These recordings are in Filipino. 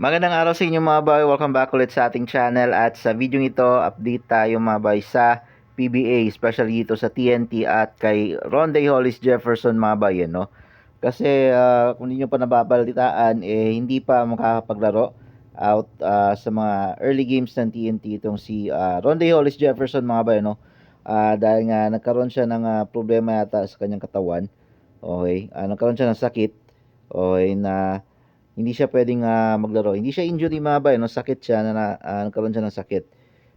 Magandang araw sa inyo mga boy. Welcome back ulit sa ating channel at sa video ito, update tayo mga boy sa PBA, especially dito sa TNT at kay Ronde Hollis Jefferson mga boy, yan, no? Kasi ah, kung hindi nyo pa nababalitaan, eh, hindi pa makakapaglaro out ah, sa mga early games ng TNT itong si ah, Ronde Hollis Jefferson mga boy, no? Ah, dahil nga nagkaroon siya ng ah, problema yata sa kanyang katawan. Okay, Ah, nagkaroon siya ng sakit. Okay, na hindi siya pwedeng ah, maglaro. Hindi siya injury mga bay, no? sakit siya na, na ah, nagkaroon siya ng sakit.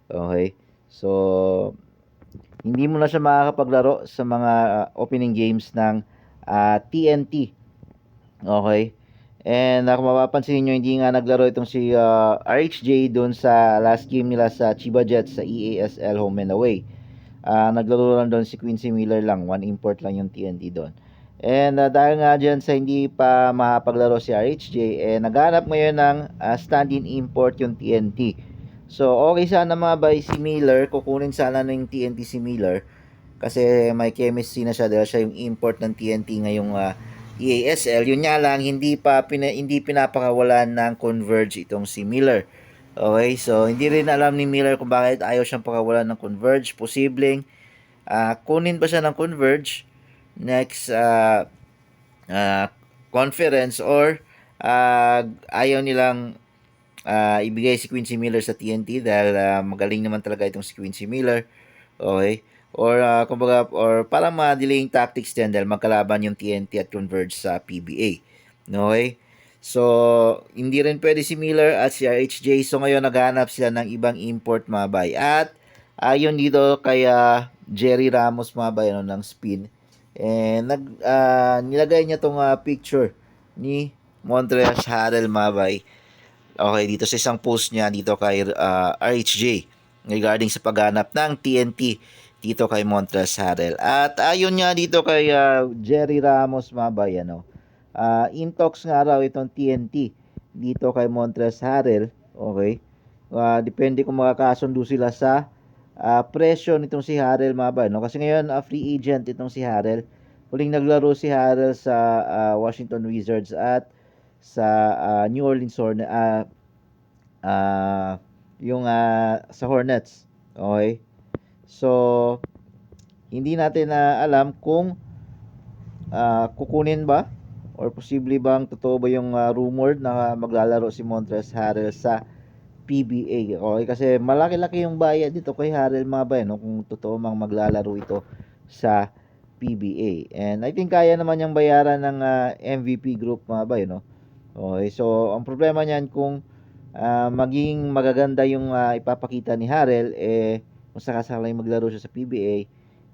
Okay? So hindi mo na siya makakapaglaro sa mga ah, opening games ng ah, TNT. Okay? And uh, kung mapapansin niyo hindi nga naglaro itong si ah, RHJ doon sa last game nila sa Chiba Jets sa EASL home and away. Ah, naglaro lang doon si Quincy Miller lang, one import lang yung TNT doon. And uh, dahil nga dyan sa hindi pa makapaglaro si RHJ, eh, naghanap ngayon ng uh, stand-in import yung TNT. So, okay sana mga bay si Miller, kukunin sana ng TNT si Miller kasi may chemistry na siya dahil siya yung import ng TNT ngayong uh, EASL. Yun nga lang, hindi pa pina, hindi pinapakawalan ng Converge itong si Miller. Okay, so hindi rin alam ni Miller kung bakit ayaw siyang pakawalan ng Converge. Posibleng uh, kunin ba siya ng Converge next uh, uh, conference or uh, ayaw nilang uh, ibigay si Quincy Miller sa TNT dahil uh, magaling naman talaga itong si Quincy Miller. Okay? Or uh, kumbaga or para ma-delaying tactics din dahil magkalaban yung TNT at Converge sa PBA. Okay? So, hindi rin pwede si Miller at si RHJ. So, ngayon naghanap sila ng ibang import mga bay. At ayon dito kay uh, Jerry Ramos mga bay no, ng spin. And nag, ah, nilagay niya tong ah, picture ni Montreal Harrell Mabay. Okay, dito sa isang post niya dito kay ah, RHJ regarding sa paghanap ng TNT dito kay Montreal Harrell. At ayon nga dito kay ah, Jerry Ramos Mabay, ano, ah, in talks nga raw itong TNT dito kay Montreal Harrell. Okay, Ah, depende kung makakasundo sila sa ah, presyo nitong si Harrell Mabay, no? Kasi ngayon ah, free agent itong si Harrell. Huling naglaro si Harrell sa ah, Washington Wizards at sa ah, New Orleans Hornets ah ah, yung ah, sa Hornets. Okay? So hindi natin na alam kung ah, kukunin ba or posible bang totoo ba yung ah, rumored na maglalaro si Montrezl Harrell sa PBA. Okay, kasi malaki-laki yung bayad dito kay Harrell mga bay, no? Kung totoo mang maglalaro ito sa PBA. And I think kaya naman yung bayaran ng ah, MVP group mga bay, no? Okay, so ang problema niyan kung ah, maging magaganda yung ah, ipapakita ni Harrell, eh, kung sakasakali maglaro siya sa PBA,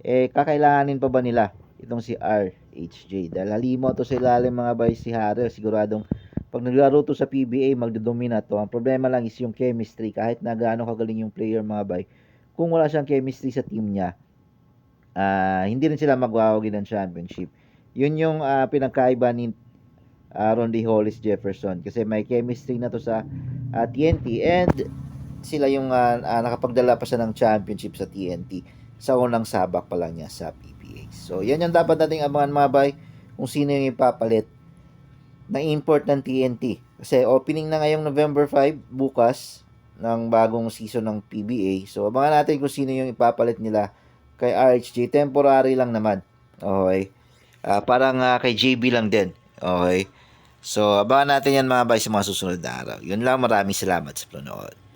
eh, kakailanganin pa ba nila itong si RHJ? Dahil halimo to sa ilalim mga bay si Harrell, siguradong pag naglaro to sa PBA, magdodomina to. Ang problema lang is yung chemistry. Kahit na gaano kagaling yung player mga bay, kung wala siyang chemistry sa team niya, ah hindi rin sila magwawagi ng championship. Yun yung ah, pinagkaiba ni uh, Rondy Hollis Jefferson kasi may chemistry na to sa ah, TNT and sila yung ah, ah, nakapagdala pa siya ng championship sa TNT sa unang sabak pa lang niya sa PBA. So, yan yung dapat nating abangan mga bay kung sino yung ipapalit na import ng TNT. Kasi opening na ngayong November 5 bukas ng bagong season ng PBA. So abangan natin kung sino yung ipapalit nila kay RHJ. Temporary lang naman. Okay. Ah, parang ah, kay JB lang din. Okay. So abangan natin yan mga bay sa mga susunod na araw. Yun lang. Maraming salamat sa panonood.